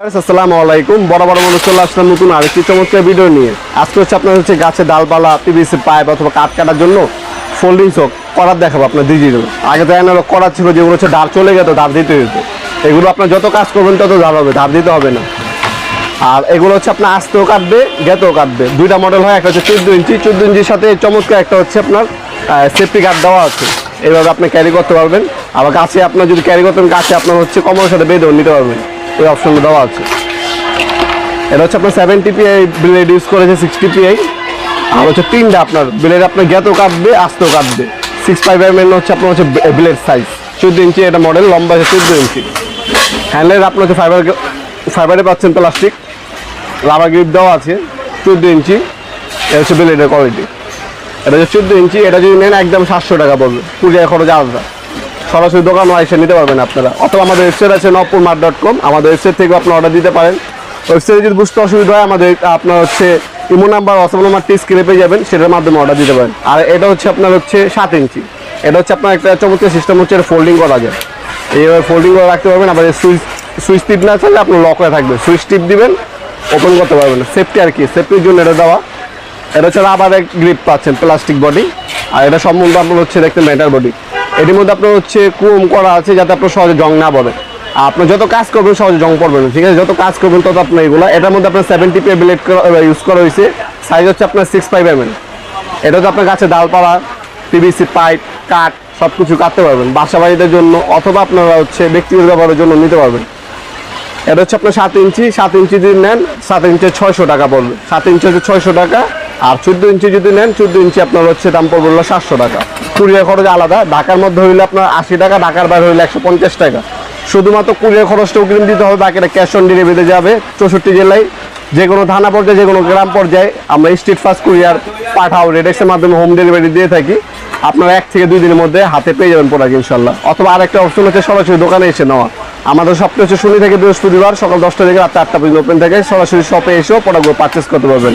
আসসালামু আলাইকুম। বড় বড় মানুষ চলে আসলাম নতুন আরেকটি চমৎকার ভিডিও নিয়ে। আজকে হচ্ছে আপনার হচ্ছে গাছের ডালপালা পিভিসি পাইপ অথবা কাঠ কাটার জন্য ফোল্ডিং চোখ করার দেখাবো আপনার ডিজিটাল আগে তো এনারা করার ছিল যেগুলো হচ্ছে ধার চলে যেত ধার দিতে হতো এগুলো আপনার যত কাজ করবেন তত ধার হবে, ধার দিতে হবে না। আর এগুলো হচ্ছে আপনার আস্তেও কাটবে, গেতেও কাটবে। দুইটা মডেল হয়, একটা হচ্ছে চোদ্দ ইঞ্চি। চোদ্দ ইঞ্চির সাথে চমৎকার একটা হচ্ছে আপনার সেফটি কার্ড দেওয়া আছে। এইভাবে আপনি ক্যারি করতে পারবেন। আবার গাছে আপনার যদি ক্যারি করতেন, গাছে আপনার হচ্ছে কমরের সাথে বেঁধেও নিতে পারবেন। ওই অপশনটা দেওয়া আছে। এটা হচ্ছে আপনার সেভেন্টি পিআই ব্লেড ইউজ করেছে সিক্সটি পিআই আর হচ্ছে তিনটা আপনার ব্লেড আপনার গেতেও কাটবে আস্তেও কাটবে। সিক্স ফাইভ এম এর হচ্ছে আপনার হচ্ছে ব্লেড সাইজ চোদ্দ ইঞ্চি এটা মডেল লম্বা আছে চোদ্দ ইঞ্চি। হ্যান্ডেল আপনার হচ্ছে ফাইবার ফাইবারে পাচ্ছেন প্লাস্টিক রাবার গ্রিপ দেওয়া আছে, চোদ্দ ইঞ্চি। এটা হচ্ছে ব্লেডের কোয়ালিটি এটা হচ্ছে চোদ্দ ইঞ্চি, এটা যদি নেন একদম সাতশো টাকা পড়বে। পূজায় খরচ আলাদা সরাসরি দোকান এসে নিতে পারবেন আপনারা। অথবা আমাদের ওয়েবসাইট আছে নপুর মার্ট ডট কম আমাদের ওয়েবসাইট থেকে আপনি অর্ডার দিতে পারেন। ওয়েবসাইটে যদি বুঝতে অসুবিধা হয়, আমাদের, আপনার হচ্ছে ইমো নাম্বার অথবা নাম্বারটি স্ক্রিনে পেয়ে যাবেন, সেটার মাধ্যমে অর্ডার দিতে পারেন। আর এটা হচ্ছে আপনার হচ্ছে সাত ইঞ্চি। এটা হচ্ছে আপনার একটা চমৎকার সিস্টেম হচ্ছে এটা ফোল্ডিং করা যায়। এইভাবে ফোল্ডিং করে রাখতে পারবেন, আবার সুইচ সুইচ টিপ না চাইলে আপনার লক হয়ে থাকবে। সুইচ টিপ দিবেন ওপেন করতে পারবেন। সেফটি আর কি সেফটির জন্য এটা দেওয়া। এটা হচ্ছে রাবার গ্রিপ পাচ্ছেন প্লাস্টিক বডি আর এটা সম্বন্ধে আপনার হচ্ছে দেখতে মেটার বডি এটির মধ্যে আপনার হচ্ছে কুম করা আছে, যাতে আপনার সহজে জং না পড়ে। আর আপনি যত কাজ করবেন, সহজে জং পড়বে না, ঠিক আছে? যত কাজ করবেন, তত আপনার এগুলো। এটার মধ্যে আপনার সেভেন্টি পে ব্লেড ইউজ করা হয়েছে। সাইজ হচ্ছে আপনার সিক্স ফাইভ এম এটা হচ্ছে আপনার গাছে ডালপালা পিভিসি পাইপ কাঠ সব কিছু কাটতে পারবেন। বাসা বাড়িদের জন্য অথবা আপনারা হচ্ছে ব্যক্তিগত ব্যবহারের জন্য নিতে পারবেন। এটা হচ্ছে আপনার সাত ইঞ্চি সাত ইঞ্চি যদি নেন, সাত ইঞ্চি ছয়শো টাকা পড়বে। সাত ইঞ্চি হচ্ছে ছয়শো টাকা, আর চোদ্দ ইঞ্চি যদি নেন, চোদ্দ ইঞ্চি আপনার হচ্ছে দাম পড়বে সাতশো টাকা। কুরিয়ার খরচ আলাদা। ঢাকার মধ্যে হইলে আপনার আশি টাকা, ঢাকার বাইরে হইলে একশো পঞ্চাশ টাকা। শুধুমাত্র কুরিয়ার খরচটা অগ্রিম দিতে হবে, বাকিটা ক্যাশ অন ডেলিভারিতে যাবে। চৌষট্টি জেলায় যে কোনো থানা পর্যায়ে, যে কোনো গ্রাম পর্যায়ে আমরা স্ট্রিট ফাস্ট কুরিয়ার পাঠাও রেডেক্সের মাধ্যমে হোম ডেলিভারি দিয়ে থাকি। আপনারা এক থেকে দুই দিনের মধ্যে হাতে পেয়ে যাবেন প্রোডাক্ট ইনশাল্লাহ অথবা আরেকটা অপশন হচ্ছে সরাসরি দোকানে এসে নেওয়া। আমাদের সপ্তাহে হচ্ছে শনি থেকে বৃহস্পতিবার সকাল দশটা থেকে রাত আটটা পর্যন্ত ওপেন থাকে। সরাসরি শপে এসেও প্রোডাক্টগুলো পারচেস করতে পারবেন।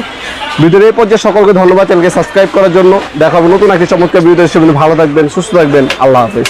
ভিডিওর এই পর্যায়ে সকলকে ধন্যবাদ চ্যানেলকে সাবস্ক্রাইব করার জন্য। দেখাবো নতুন একটি চমৎকার ভিডিও হিসেবে ভালো থাকবেন, সুস্থ থাকবেন। আল্লাহ হাফেজ।